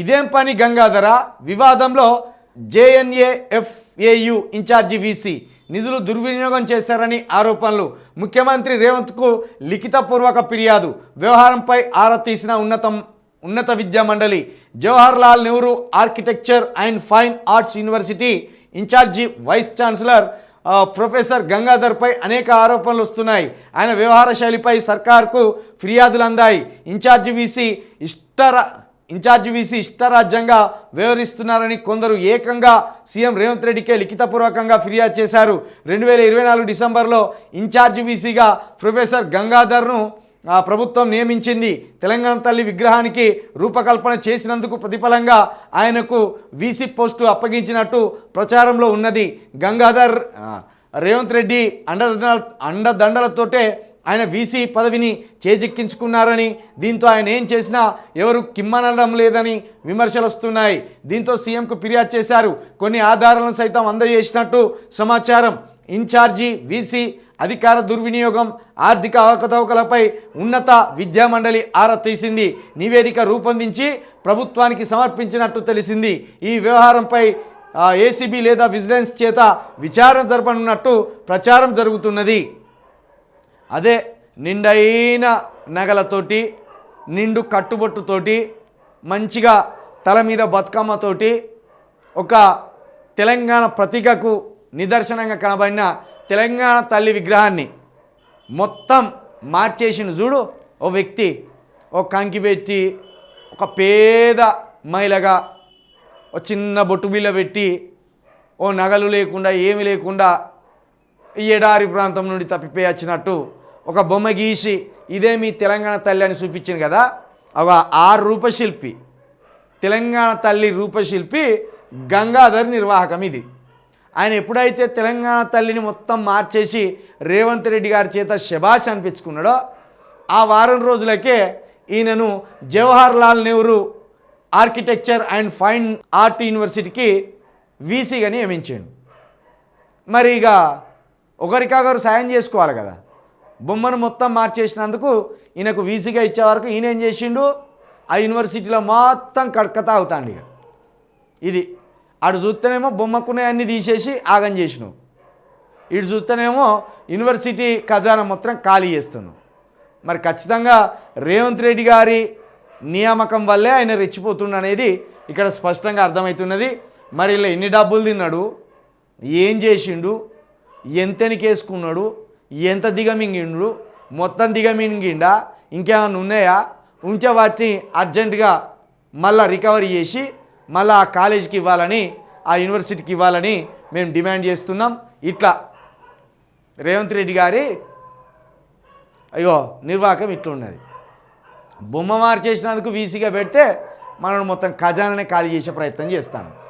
ఇదేం పని గంగాధర? వివాదంలో జేఎన్ఏఎఫ్ఏయు ఇన్ఛార్జి వీసీ నిధులు దుర్వినియోగం చేశారని ఆరోపణలు. ముఖ్యమంత్రి రేవంత్కు లిఖితపూర్వక ఫిర్యాదు. వ్యవహారంపై ఆరా తీసిన ఉన్నతం ఉన్నత విద్యా మండలి Jawahar Lal Nehru architecture and fine arts university in charge vice chancellor professor గంగాధర్పై అనేక ఆరోపణలు వస్తున్నాయి. ఆయన వ్యవహార శైలిపై సర్కార్కు ఫిర్యాదులు అందాయి. ఇన్ఛార్జి వీసీ ఇష్టర ఇన్ఛార్జి వీసీ ఇష్టరాజ్యంగా వ్యవహరిస్తున్నారని కొందరు ఏకంగా సీఎం రేవంత్ రెడ్డికే లిఖితపూర్వకంగా ఫిర్యాదు చేశారు. రెండు వేల ఇరవై నాలుగు డిసెంబర్లో ఇన్ఛార్జి వీసీగా ప్రొఫెసర్ గంగాధర్ను ప్రభుత్వం నియమించింది. తెలంగాణ తల్లి విగ్రహానికి రూపకల్పన చేసినందుకు ప్రతిఫలంగా ఆయనకు వీసీ పోస్టు అప్పగించినట్టు ప్రచారంలో ఉన్నది. గంగాధర్ రేవంత్ రెడ్డి అండదండ అండదండలతోటే ఆయన వీసీ పదవిని చేజిక్కించుకున్నారని దీంతో ఆయన ఏం చేసినా ఎవరు కిమ్మనడం లేదని విమర్శలు వస్తున్నాయి దీంతో సీఎంకు ఫిర్యాదు చేశారు. కొన్ని ఆధారాలను సైతం అందజేసినట్టు సమాచారం. ఇన్ఛార్జి వీసీ అధికార దుర్వినియోగం ఆర్థిక అవకతవకలపై ఉన్నత విద్యామండలి ఆరా తీసింది. నివేదిక రూపొందించి ప్రభుత్వానికి సమర్పించినట్టు తెలిసింది. ఈ వ్యవహారంపై ఏసీబీ లేదా విజిలెన్స్ చేత విచారణ జరపనున్నట్టు ప్రచారం జరుగుతున్నది. అదే నిండైన నగలతోటి నిండు కట్టుబొట్టుతోటి మంచిగా తల మీద బతుకమ్మతోటి ఒక తెలంగాణ ప్రతీకకు నిదర్శనంగా కనబడిన తెలంగాణ తల్లి విగ్రహాన్ని మొత్తం మార్చేసిన చూడు ఓ వ్యక్తి ఓ కంకి పెట్టి ఒక పేద మహిళగా ఓ చిన్న బొట్టు బిల్ల పెట్టి ఓ నగలు లేకుండా ఏమి లేకుండా ఈ ఎడారి ప్రాంతం నుండి తప్పిపోయి వచ్చినట్టు ఒక బొమ్మ గీసి ఇదే మీ తెలంగాణ తల్లి అని చూపించింది కదా? ఒక ఆ రూపశిల్పి. తెలంగాణ తల్లి రూపశిల్పి గంగాధర్ నిర్వాహకం ఇది. ఆయన ఎప్పుడైతే తెలంగాణ తల్లిని మొత్తం మార్చేసి రేవంత్ రెడ్డి గారి చేత శబాష్ అనిపించుకున్నాడో ఆ వారం రోజులకే ఈయనను Jawahar Lal Nehru architecture and fine art యూనివర్సిటీకి వీసీగా నియమించాడు. మరి ఇక ఒకరికొకరు సాయం చేసుకోవాలి కదా? బొమ్మను మొత్తం మార్చేసినందుకు ఈయనకు వీసీగా ఇచ్చే వరకు ఈయన ఏం చేసిండు? ఆ యూనివర్సిటీలో మొత్తం కడకతా అవుతాండి ఇక. ఇది. ఆడు చూస్తేనేమో బొమ్మకునే అన్ని తీసేసి ఆగం చేసినావు. ఇటు చూస్తేనేమో యూనివర్సిటీ ఖజానా మొత్తం ఖాళీ చేస్తున్నావు. మరి ఖచ్చితంగా రేవంత్ రెడ్డి గారి నియామకం వల్లే ఆయన రెచ్చిపోతుండ అనేది ఇక్కడ స్పష్టంగా అర్థమవుతున్నది. మరి ఇలా ఎన్ని డబ్బులు తిన్నాడు? ఏం చేసిండు? ఎంతెనికేసుకున్నాడు ఎంత దిగమింగిండు మొత్తం దిగమింగిండా? ఇంకేమైనా ఉన్నాయా? ఉంటే వాటిని అర్జెంటుగా మళ్ళా రికవరీ చేసి మళ్ళా ఆ కాలేజీకి ఇవ్వాలని ఆ యూనివర్సిటీకి ఇవ్వాలని మేము డిమాండ్ చేస్తున్నాం. ఇట్లా రేవంత్ రెడ్డి గారి అయ్యో నిర్వాహకం ఇట్లున్నది. బొమ్మ మార్చేసినందుకు వీసీగా పెడితే మనం మొత్తం ఖజానానే ఖాళీ చేసే ప్రయత్నం చేస్తాను.